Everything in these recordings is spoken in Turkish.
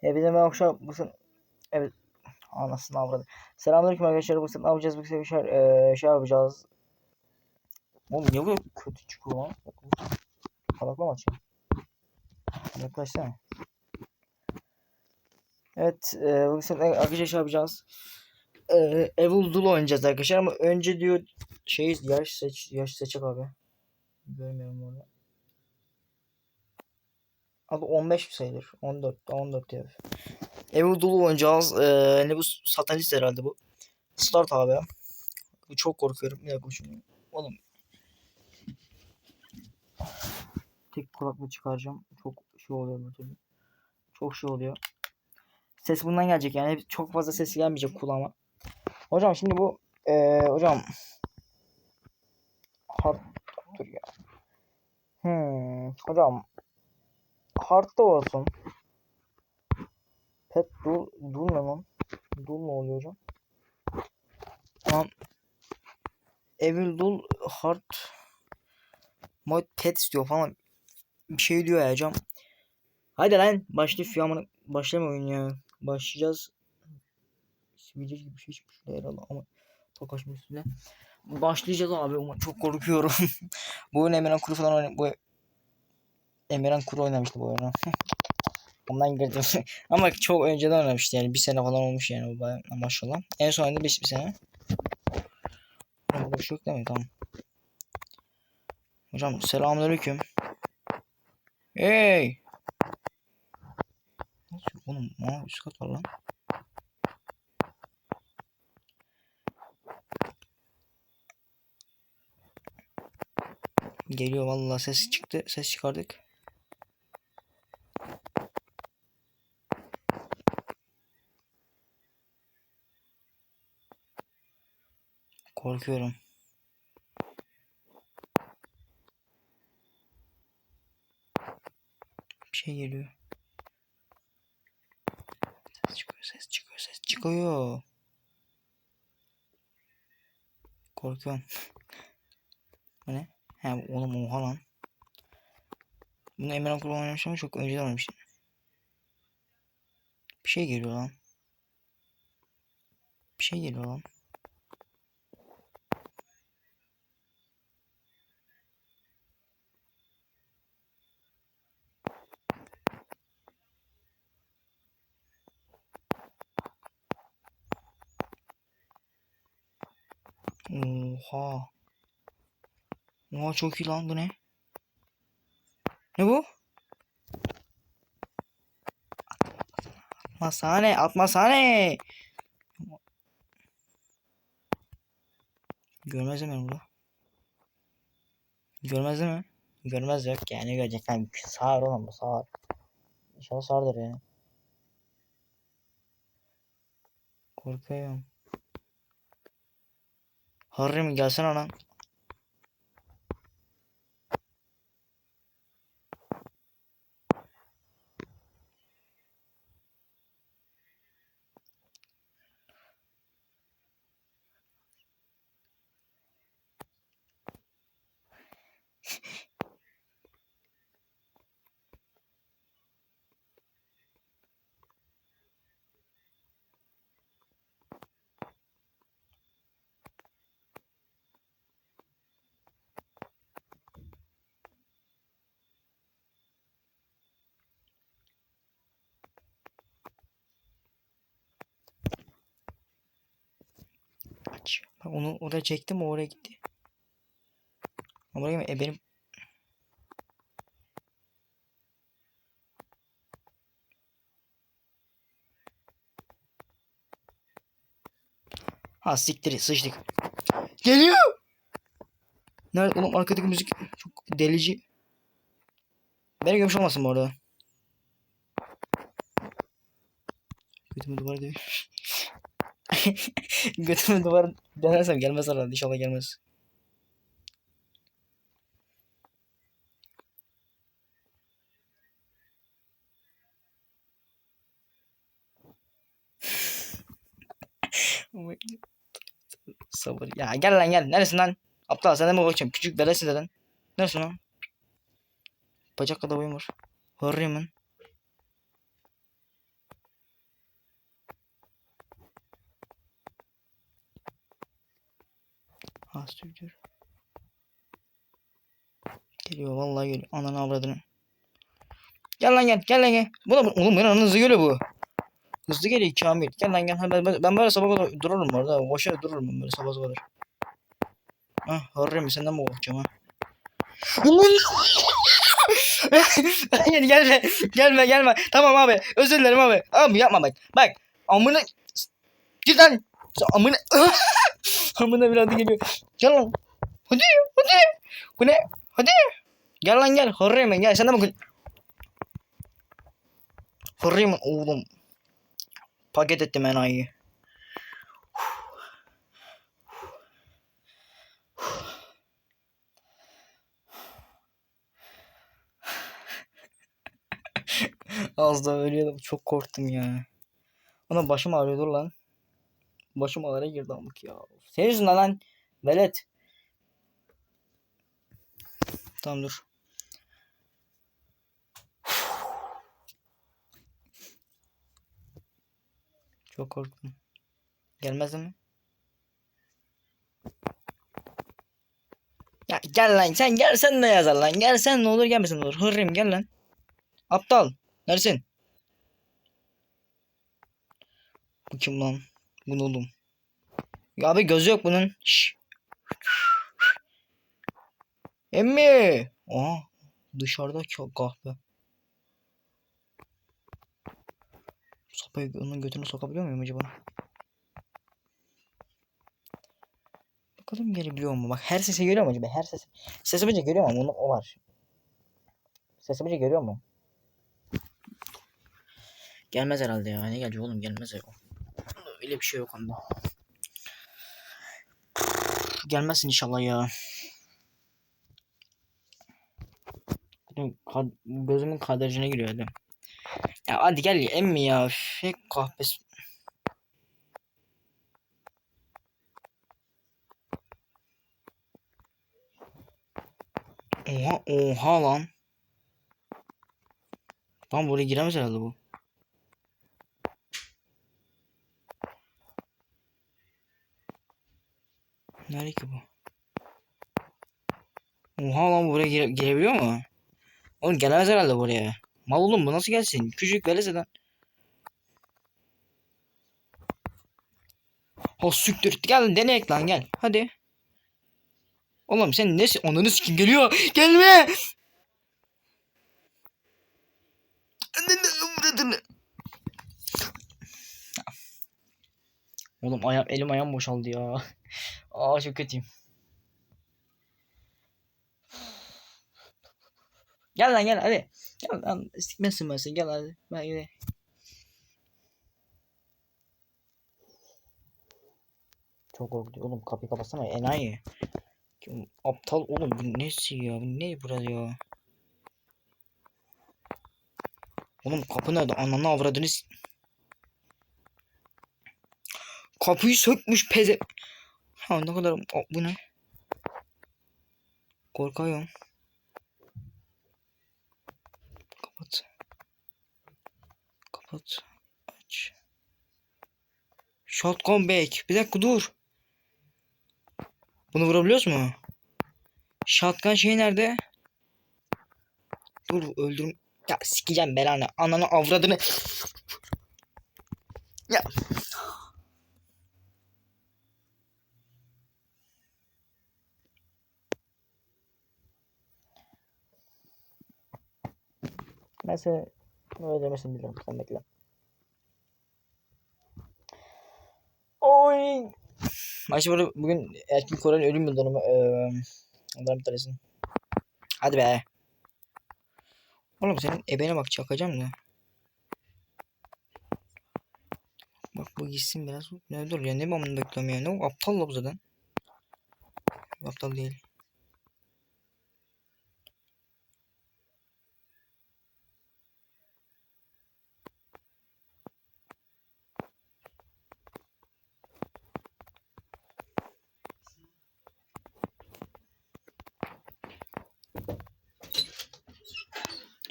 Hepinize merhaba arkadaşlar. Bu sen... Evet. Anasını avradı. Selamünaleyküm arkadaşlar. Bu sefer ne yapacağız? Bu sefer şey, eee, şey yapacağız. Oğlum niye bu kötü çıkıyor lan? Kalakla mı açayım? Yaklaşsana. Evet. Eee bu sefer arkadaşlar şey yapacağız. Eee Evil Duel oynayacağız arkadaşlar ama önce diyor şey yaş seç yaş seçecek abi. Görmüyorum orada. Abi 15 mi sayılır? 14. 14 diyor. Evil Duel oynayacağız. Ee, ne bu? Satanist herhalde bu. Start abi. Bu çok korkuyorum. Bir dakika şunu. Oğlum. Tek kulaklığı çıkaracağım. Çok şey oluyor bu türlü. Çok şey oluyor. Ses bundan gelecek yani. Çok fazla ses gelmeyecek kulağıma. Hocam şimdi bu ee, hocam hard dur ya. Hmm, hocam hard'da olsun. Pet dul dul ne lan? Dul ne oluyor hocam? Tamam. Evil dul hard mod pet istiyor falan. Bir şey diyor ya hocam. Hadi lan başla şu amına başlama oyun ya. Başlayacağız. Sivilce gibi bir şey çıkmış şuraya herhalde ama çok kaçmış üstüne. Başlayacağız abi çok korkuyorum. bu oyun Emirhan Kuru falan. Bu Emirhan Kuru oynamıştı bu oyunu. Ondan girdim. Ama çok önceden oynamıştı yani. Bir sene falan olmuş yani bu bayağı maşallah. En son oynadı bir, bir sene. Burada yok değil mi? Tamam. Hocam selamünaleyküm. Hey! Nasıl oğlum? Aa üst kat var lan. Geliyor vallahi ses çıktı. Ses çıkardık. Korkuyorum. Bir şey geliyor. Ses çıkıyor, ses çıkıyor, ses çıkıyor. Korkuyorum. Bu ne? He oğlum oha lan. Bunu Emirhan Kuru oynamış ama çok önceden oynamıştım. Bir şey geliyor lan. Bir şey geliyor lan. Oha. Oha çok iyi lan bu ne? Ne bu? Atmasane, atmasane. Görmez mi burada? Görmez mi? Görmez yok yani görecek lan. Sağır oğlum bu sağır. İnşallah sağırdır yani. Korkuyorum. Harry mi gelsene lan. Bak onu oraya çektim o oraya gitti. Oraya e, benim Ha siktir sıçtık. Geliyor. Nerede oğlum arkadaki müzik çok delici. Beni görmüş olmasın bu arada. Götümü duvara değil. Götümü duvara denersem gelmez herhalde. İnşallah gelmez. Sabır. Ya gel lan gel. Neresin lan? Aptal sen de mi bakacağım? Küçük belesin zaten. Neresin lan? Bacak kadar boyum var. Hırrıyım ben. Siktir. Geliyor vallahi geliyor. Ananı avradını. Gel lan gel. Gel lan gel. Bu da oğlum benim hızlı geliyor bu. Hızlı geliyor Kamil. Gel lan gel. Ben, ben, ben böyle sabah kadar dururum bu arada. Boşa dururum ben böyle sabah kadar. Ha Harrem senden mi korkacağım ha? Gelme. Gelme gelme. Tamam abi. Özür dilerim abi. Abi yapma bak. Bak. Amına. Git lan. Amına. amına bir adı geliyor. Gel lan. Hadi. Hadi. Bu ne? Hadi. Gel lan gel. Harrem gel. Sen de bakın. Harrem oğlum. Paket ettim enayi. Az daha ölüyordum. Çok korktum ya. Ona başım ağrıyordu lan. Başım ağrıya girdi amık ya. Senin yüzünden lan. Velet. Tamam dur. Çok korktum. Gelmez mi? Ya gel lan sen gelsen ne yazar lan gelsen ne olur gelmesen ne olur hırrım gel lan Aptal neresin Bu kim lan Bu ne oğlum Ya abi gözü yok bunun Şşş. Emmi Aa dışarıda kahve Sopayı onun götünü sokabiliyor muyum acaba? Bakalım gelebiliyor mu? Bak her sesi görüyor mu acaba? Her ses. Sesi bence görüyor mu? Onu, o var. Sesi bence görüyor mu? Gelmez herhalde ya. Ne gelecek oğlum? Gelmez ya. Öyle bir şey yok onda. Gelmezsin inşallah ya. Gözümün kadrajına giriyor adam. Ya hadi gel ya emmi ya. Fek kahpesi. Oha oha lan. Lan buraya giremez herhalde bu. Nerede ki bu? Oha lan buraya gire girebiliyor mu? Oğlum gelemez herhalde buraya. Mal oğlum bu nasıl gelsin? Küçük veleseden. Ha süktür. Gel deneyek lan gel. Hadi. Oğlum sen nesin? Ananı sikim geliyor. Gelme. Oğlum ayağım elim ayağım boşaldı ya. Aa çok kötüyüm. Gel lan gel hadi. Gel lan sikmesin seni gel hadi. Ben yine. Çok korktu. Oğlum kapıyı kapatsana enayi. Aptal oğlum bu nesi ya? Bu ne burada ya? Oğlum kapı nerede? Ananı avradını s- Kapıyı sökmüş peze... Ha ne kadar... O, bu ne? Korkuyorum. Kapat. Kapat. Aç. Shotgun back. Bir dakika dur. Bunu vurabiliyoruz mu? Shotgun şey nerede? Dur öldürüm. Ya sikeceğim belanı. Ananı avradını. Ya. Neyse öyle demesini bilirim. Sen bekle. Oy. Ayşe burada bugün erkek Kore'nin ölüm yıl dönümü. Eee onların bir tanesini. Hadi be. Oğlum senin ebene bak çakacağım da. Bak bu gitsin biraz. Ne dur ya ne bunu bekliyorum ya. Ne o aptal la bu zaten. Aptal değil.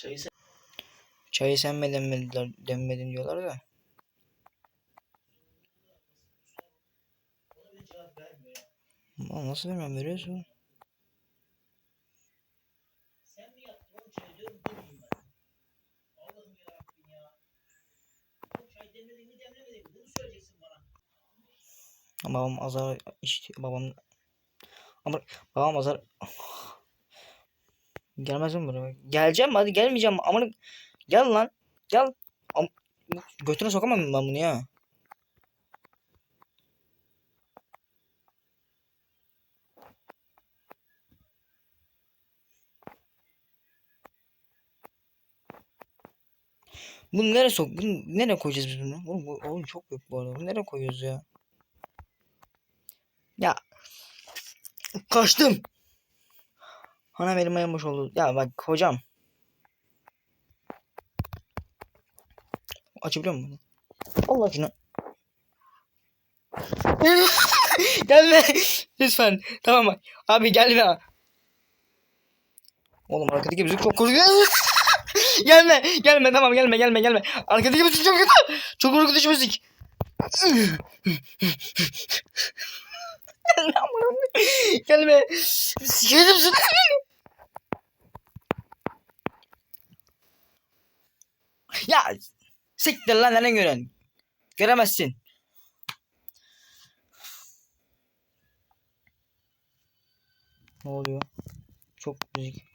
Çayı sen Çayı sen mi demlediler, demledin diyorlar da. Ama nasıl vermem veriyorsun? Babam azar işte babam ama babam azar gelmez mi buraya? Geleceğim hadi gelmeyeceğim ama gel lan gel. Am götüne sokamam ben bunu ya. Bunu nereye sok? Bunu nereye koyacağız biz bunu? Oğlum, bu oyun çok büyük bu arada. Bunu nereye koyuyoruz ya? Ya kaçtım. Ana benim boş oldu. Ya bak hocam. Açabiliyor musun? Allah aşkına. gelme. Lütfen. Tamam bak. Abi gelme. Oğlum arkadaki müzik çok korkuyor. gelme. Gelme tamam gelme gelme gelme. Arkadaki müzik çok kötü. Çok korkutucu müzik. gelme. Sikerim seni. ya siktir lan nereden gören? Göremezsin. Ne oluyor? Çok müzik.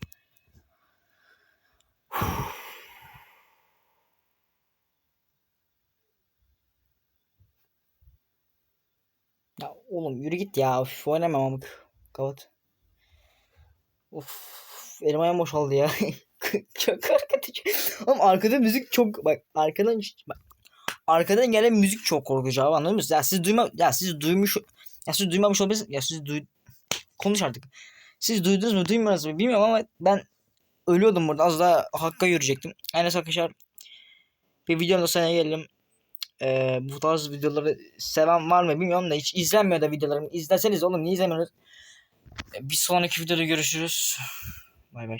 Oğlum yürü git ya. Of oynamam amık. Kapat. Of elim ayağım boşaldı ya. çok korkutucu. Oğlum arkada müzik çok bak arkadan bak arkadan gelen müzik çok korkutucu abi anladın mı? Ya siz duyma ya siz duymuş ya siz duymamış olabilirsiniz. Ya siz duy konuş artık. Siz duydunuz mu duymadınız mı bilmiyorum ama ben ölüyordum burada. Az daha hakka yürüyecektim. Aynen arkadaşlar bir videonun da gelelim. Ee, bu tarz videoları seven var mı bilmiyorum da hiç izlenmiyor da videolarım. İzleseniz oğlum niye izlemiyorsunuz? Bir sonraki videoda görüşürüz. Bay bay.